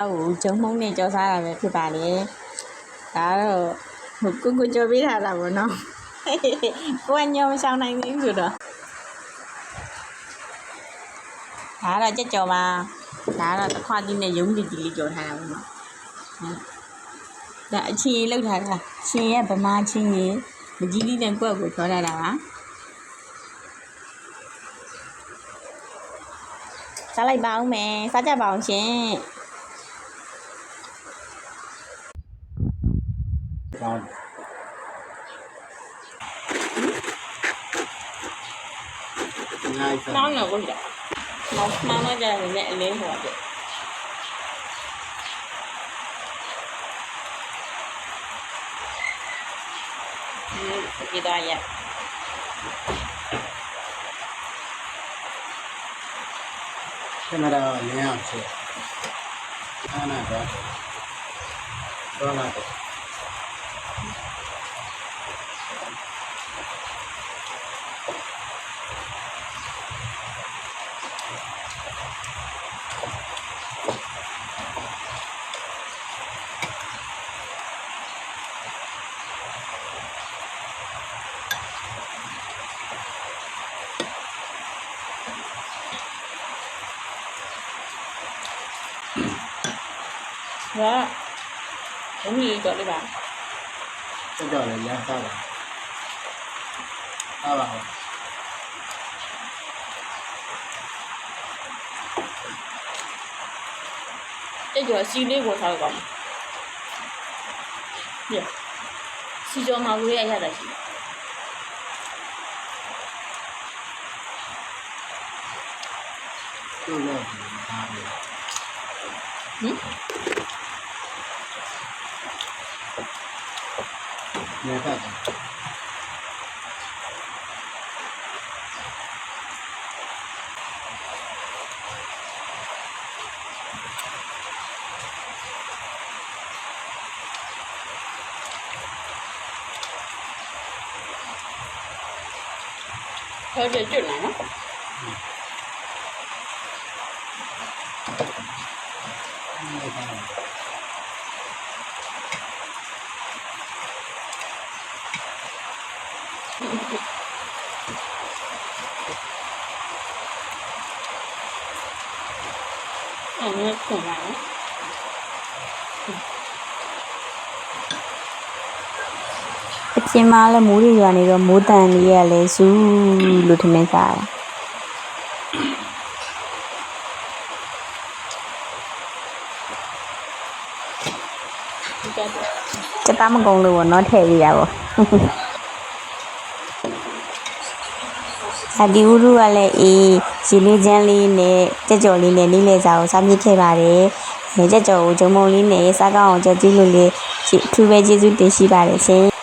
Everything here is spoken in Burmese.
ဟုတ်ဂျုံမုံနဲ့ကြောစားတာပဲဖြစ်ပါလေဒါတော့ဟိုကိုကိုကြောပေးထားတာပေါ့နော်ကိုကညောမဆောင်နိုင်သေးဘူးဆိုတော့ဒါတော့ကြက်ကြောပါဒါတော့တစ်ခွားကြီးနဲ့ရုံးကြီးကြီးလေးကြောထားတာပေါ့နော်ဟုတ်ဒါအချင်းကြီးလောက်ထားတာချင်းရဲ့ဗမာချင်းကြီးမကြီးလေးနဲ့ကိုယ့်ကိုကြောထားတာပါစားလိုက်ပါဦးမယ်စားကြပါအောင်ရှင် con. Ngon là con đẹp mong nó ra thì mẹ lấy hỏa được gì đó vậy? Camera nhé chị nào đó. Đó là 我，我们这里吧。 လင်းအောင်ချက်အားနာတော့တော့လာတော့ဟာဘုံကြီးတော့လေးပါတက်ကြလေရမ်းစားပါအားပါဟုတ်တဲ့ကျော်စီလေးကိုထားကောင်းညစီကျော်မှာကိုရရတာရှိသူ့လို့ထားပြီဟင် 没办法。喝下就来了。Thank. လာနော်နေဖတ်တယ်အဲ့ဒါခုလာနော်အချင်းမလည်းမိုးတွေရွာနေတော့မိုးတန်လေးရလဲဇူးလို့ထမင်းစားတာဒီကတော့စက်သားမကုံလို့ပေါ့နော်ထည့်ရရပေါ့ အဒီဥရုကလည်းအေးရေလေးချမ်းလေးနဲ့ကြက်ကြော်လေးနဲ့လေးလေစာကိုစားမြစ်ခဲ့ပါတယ်။ကြက်ကြော်ကိုဂျုံမုံလေးနဲ့စားကောင်းအောင်ကြက်ကြီးလို့လေးအထူးပဲကျေးဇူးတင်ရှိပါတယ်ရှင်။